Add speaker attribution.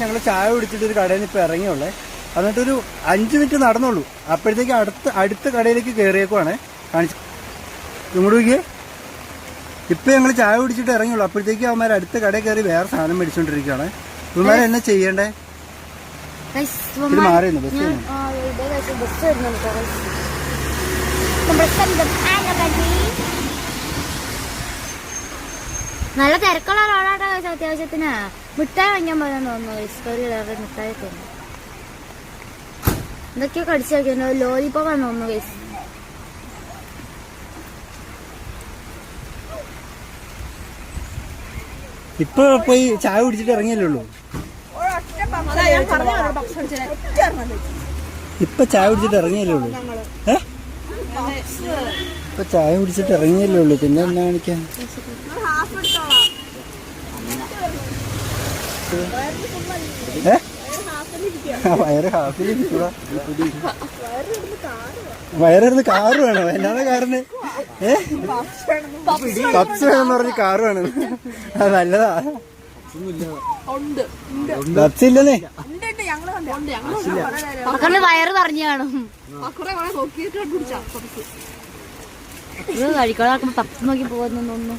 Speaker 1: ഞങ്ങൾ ചായ കുടിച്ചിട്ട് ഒരു കടയിൽ നിന്ന് ഇപ്പൊ ഇറങ്ങിയുള്ളേ. എന്നിട്ടൊരു അഞ്ച് മിനിറ്റ് നടന്നുള്ളൂ അപ്പോഴത്തേക്ക് അടുത്ത അടുത്ത കടയിലേക്ക് കയറിയേക്കുവാണ്. കാണിച്ചു ഇങ്ങോട്ട് നോക്കിയേ. ഇപ്പൊ ഞങ്ങൾ ചായ കുടിച്ചിട്ട് ഇറങ്ങിയുള്ളൂ. അപ്പോഴത്തേക്ക് അവന്മാർ അടുത്ത കടയിൽ കയറി വേറെ സാധനം മേടിച്ചോണ്ടിരിക്കുകയാണ്. ഇവന്മാർ എന്നാ ചെയ്യണ്ടേ? ഇത് മാറിയിരുന്നു ബസ്
Speaker 2: ബസ് വരുന്നുണ്ട് നല്ല തിരക്കുള്ള റോഡാട്ടോ guys, അത്യാവശ്യത്തിന്. മിഠായി വാങ്ങിക്കാൻ പോലെ തോന്നുന്നു. ഇഷ്ടമില്ലാതെ മിഠായി തോന്നുന്നു എന്തൊക്കെയോ കടിച്ചു നോക്കിയോ ലോലിപ്പോ തോന്നുന്നു ഗൈസ്
Speaker 1: ഇപ്പൊ പോയി ചായ കുടിച്ചിട്ട് ഇറങ്ങിയല്ലോ ഇപ്പൊ ചായ കുടിച്ചിട്ട് ഇറങ്ങിയല്ലോ ഏഹ് ഇപ്പൊ ചായ കുടിച്ചിട്ട് ഇറങ്ങിയല്ലേ ഉള്ളൂ. പിന്നെ എന്നാ കാണിക്കാൻ? വയറ് ഹാഫിൽ വയറിരുന്ന് കാറ് വേണോ. എന്നാണ് കാറിന്? ഏ? പപ്സ് വേണമെന്ന് പറഞ്ഞ് കാറ് വേണം. അത് നല്ലതാ. പപ്സ് ഇല്ലെന്നേ?
Speaker 2: വയറ് പറഞ്ഞു കാണും. ഇത് കഴിക്കാതെ പത്ത് നോക്കി പോകുന്നൊന്നും